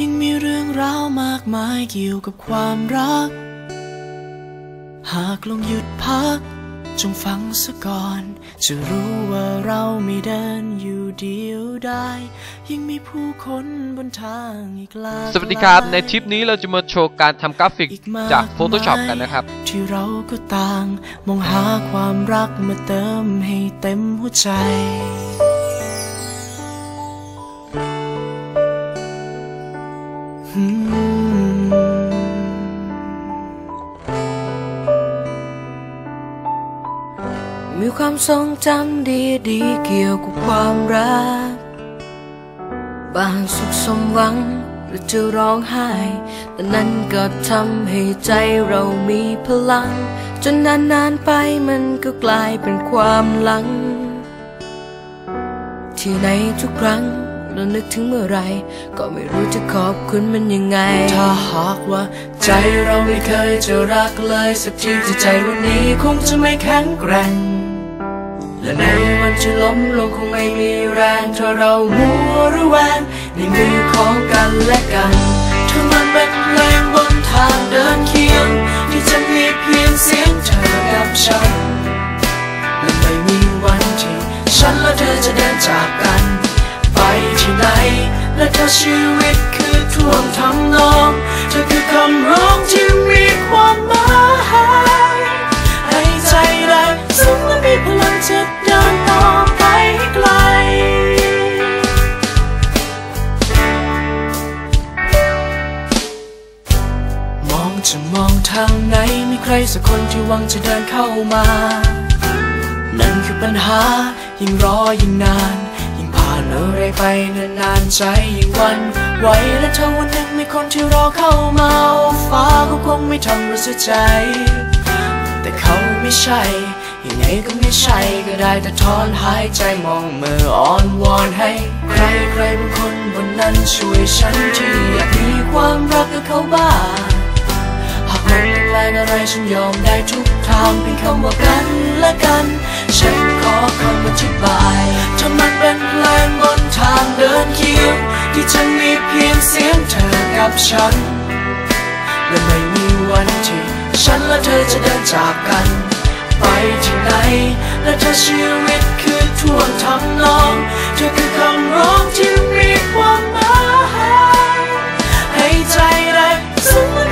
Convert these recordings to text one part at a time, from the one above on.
ยังมีเรื่องราวมากมายเกี่ยวกับความรัก หากลองหยุดพัก จงฟังซะก่อน จะรู้ว่าเราไม่เดินอยู่เดียวได้ยังมีผู้คนบนทางอีกหลากสวัสดีครับหลายในทริปนี้เราจะมาโชว์การทำกราฟิกอีมจากมย Photoshop กันนะครับ ที่เราก็ต่าง มองหาความรักมาเติมให้เต็มหัวใจ มีความทรงจำดีๆเกี่ยวกับความรัก บางสุขสมหวังหรือจะร้องไห้ แต่นั้นก็ทำให้ใจเรามีพลัง จนนานๆไปมันก็กลายเป็นความหลัง ที่ในทุกครั้งเรานึกถึงเมื่อไร ก็ไม่รู้จะขอบคุณมันยังไง ถ้าหากว่า ใจเราไม่เคยจะรักเลย สักทีที่ใจวันนี้คงจะไม่แข็งแกร่ง และในวันที่ล้มลงคงไม่มีแรงถ้าเรามัวระแวงในมือของกันและกันถ้ามันเป็นเพลงบนทางเดินเคียง ที่จะมีเพียงเสียงเธอกับฉันและไม่มีวันที่ฉันและเธอจะเดินจากกัน ไปที่ไหน และถ้าชีวิตคือท่วงทำนองเธอคือคำร้องที่มีความหมาย ใจแรงซึ้งและมีพลังจะเดินต่อไปให้ไกลมองจะมองทางไหนมีใครสักคนที่หวังจะเดินเข้ามา นั่นคือปัญหายิ่งรอยิ่งนาน ยิ่งผ่านอะไรไปนานๆใจยิ่งวันไหวและถ้าวันหนึ่งมีคนที่รอเข้ามาฟ้าก็คงไม่ทำเราเสียใจ แต่เขา ไม่ใช่ ยังไงก็ไม่ใช่ก็ได้แต่ถอนหายใจมองมืออ่อนวอนให้ ใครใครบางคนบนนั้นช่วยฉันที่อยากมีความรักกับเขาบ้างหากมันต้องแรงอะไรฉันยอมได้ทุกทางเพียงคำว่ากันและกัน ฉันขอคำอธิบายถ้ามันเป็นเพลงบนทางเดินเคียงที่จะมีเพียงเสียงเธอกับฉันและไม่มีวันที่ฉันและเธอจะเดินจากกัน ไปที่ไหน และถ้าชีวิตคือท่วงทำนองเธอคือคำร้องที่มีความหมายให้ใจได้ซึ่งและมีพลัง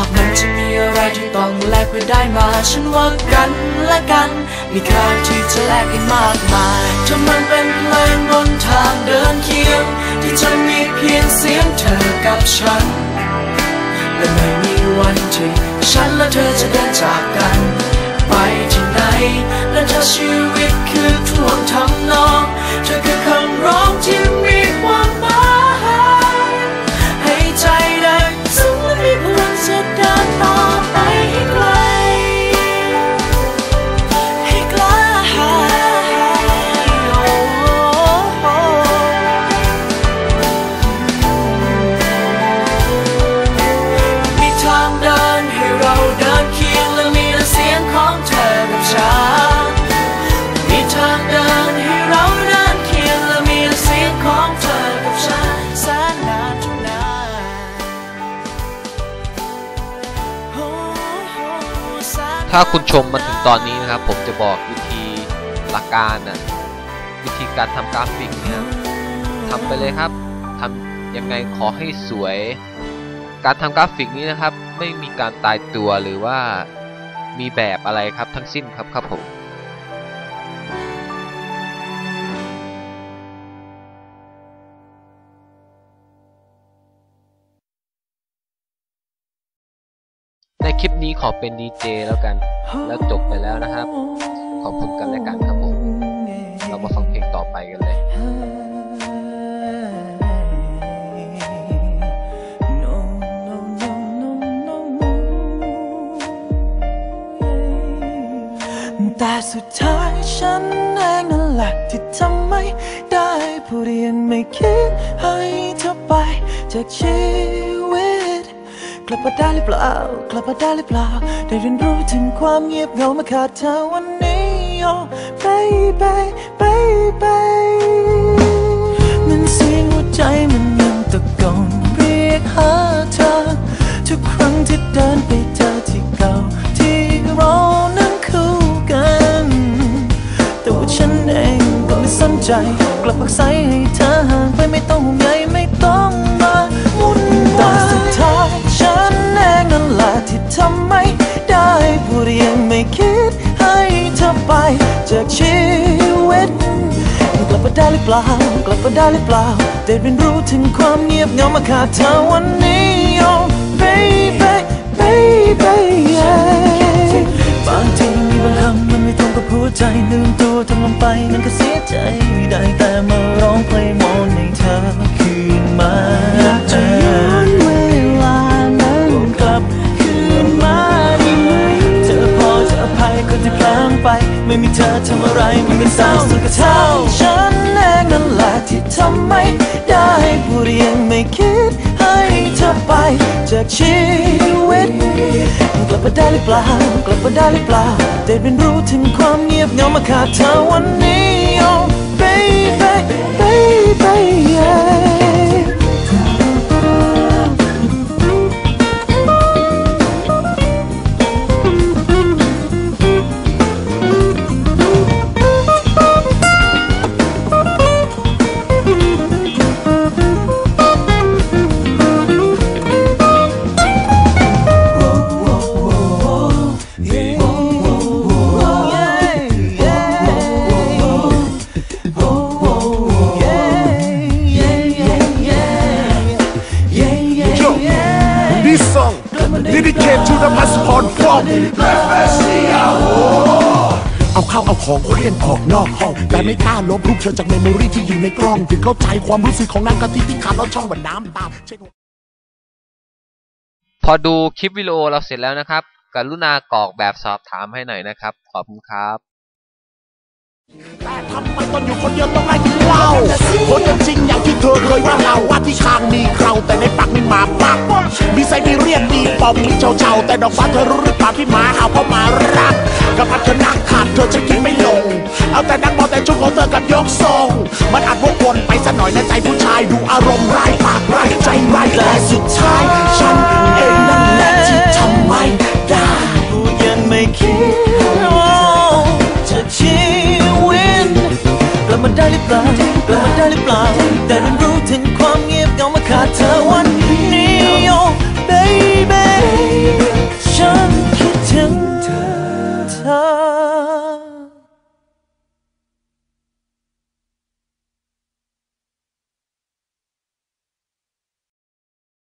หากมันจะมีอะไรที่ต้องแลกเพื่อได้มา ฉันว่ากันและกัน มีค่าที่จะแลกกันมากมายถ้ามันเป็นเพลงบนทางเดินเคียง ที่จะมีเพียงเสียงเธอกับฉัน และไม่มีวันที่ฉันและเธอจะเดินจากกัน ไปที่ไหน และถ้าชีวิตคือท่วงทำนอง ถ้าคุณชมมาถึงตอนนี้นะครับ ผมจะบอกวิธีหลักการนะวิธีการทำกราฟิกนะครับทำไปเลยครับทำยังไงขอให้สวย การทำกราฟิกนี้นะครับ ไม่มีการตายตัวหรือว่ามีแบบอะไรครับทั้งสิ้นครับครับผม คลิปนี้ขอเป็นดีเจแล้วกัน แล้วจบไปแล้วนะครับ ขอบคุณกันและกันครับผม เรามาฟังเพลงต่อไปกันเลยแต่สุดท้ายฉันเองนั่นแหละที่ทำไม่ได้พูดยังไม่คิดให้เธอไปจากชีวิต กลับมาได้หรือเปล่า กลับมาได้หรือเปล่า ได้เรียนรู้ถึงความเงียบเหงามาขาดเธอวันนี้ oh baby baby เปล่า กลับมาได้หรือเปล่าได้เรียนรู้ถึงความเงียบเหงามาขาดเธอวันนี้ oh baby baby yeah บางทีมีบางคำมันไม่ตรงกับหัวใจลืมตัวทำลงไปนั่นก็เสียใจได้แต่มาร้องเพลงมอนให้เธอคืนมาอยากจะย้อนเวลานั้นกลับคืนมาได้ไหมเธอพอจะอภัยคนที่พลาดไป ไม่มีเธอทำอะไรมันไม่เศร้าสุดกับเท่าฉันำไม่ได้ผู้เรียงไม่คิดให้เธอไปจากชีวิต กลับมาได้หรือเปล่า กลับมาได้หรือเปล่าได้เรียนรู้ถึงความเงียบเหงามาขาดเธอวันนี้ oh baby baby yeah ของเคลื่อนออกนอกห้องแต่ไม่กล้าลบรูปเธอจากเมมโมรีที่อยู่ในกล้องถึงเข้าใจความรู้สึกของนางกะทิที่ขาดแล้วช่องบันน้ำตาลเช่นพอดูคลิปวิดีโอเราเสร็จแล้วนะครับ กรุณากรอกแบบสอบถามให้หน่อยนะครับ ขอบคุณครับ แต่ทำไมตอนอยู่คนเดียวต้องไล่กินเหล้าคนจริงอย่างที่เธอเคยว่าเราว่าที่คางมีเคราแต่ในปากมีหมาปักมีไซบีเรียนดีปอมลิ้นเฉาๆแต่ดอกฟ้าเธอรู้หรือเปล่าที่หมาเห่าเพราะหมารักกับพัดเธอนักขาดเธอฉันกินไม่ลง เอาแต่นักมองแต่ชุดของเธอกับยกทรงมันอาจวกวนไปสักหน่อยในใจผู้ชายดูอารมณ์ร้ายปากร้ายใจร้ายฉัน เปล่าเรามันได้หรือเปล่าแต่มัน